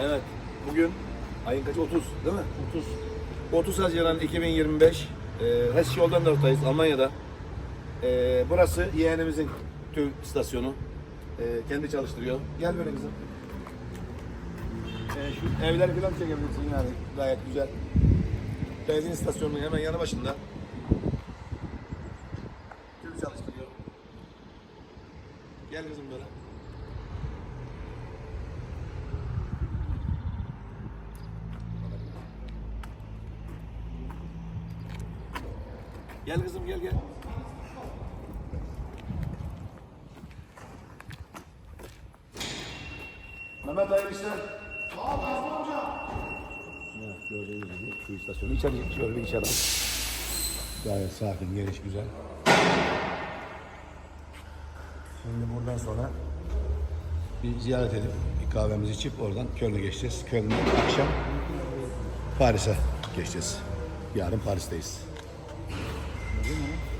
Evet. Bugün ayın kaçı? 30 değil mi? 30. 30 Haziran 2025. Ee, Hes yoldan da ortayız Almanya'da. Ee, burası yeğenimizin tüm istasyonu. Ee, kendi çalıştırıyor. Gel böyle kızım. Ee, şu evleri falan çekebilirsin yani gayet güzel. Benzin istasyonunun hemen yanı başında. Tüm çalıştırıyor. Gel kızım böyle. Gel kızım gel gel. Mehmet hayırlı işler. Evet, gördüğünüz gibi şu istasyonu içeri şöyle bir içeri al. Gayet sakin, geniş, güzel. Şimdi buradan sonra bir ziyaret edip bir kahvemizi içip oradan Köln'e geçeceğiz. Köln'den akşam Paris'e geçeceğiz. Yarın Paris'teyiz. Tá?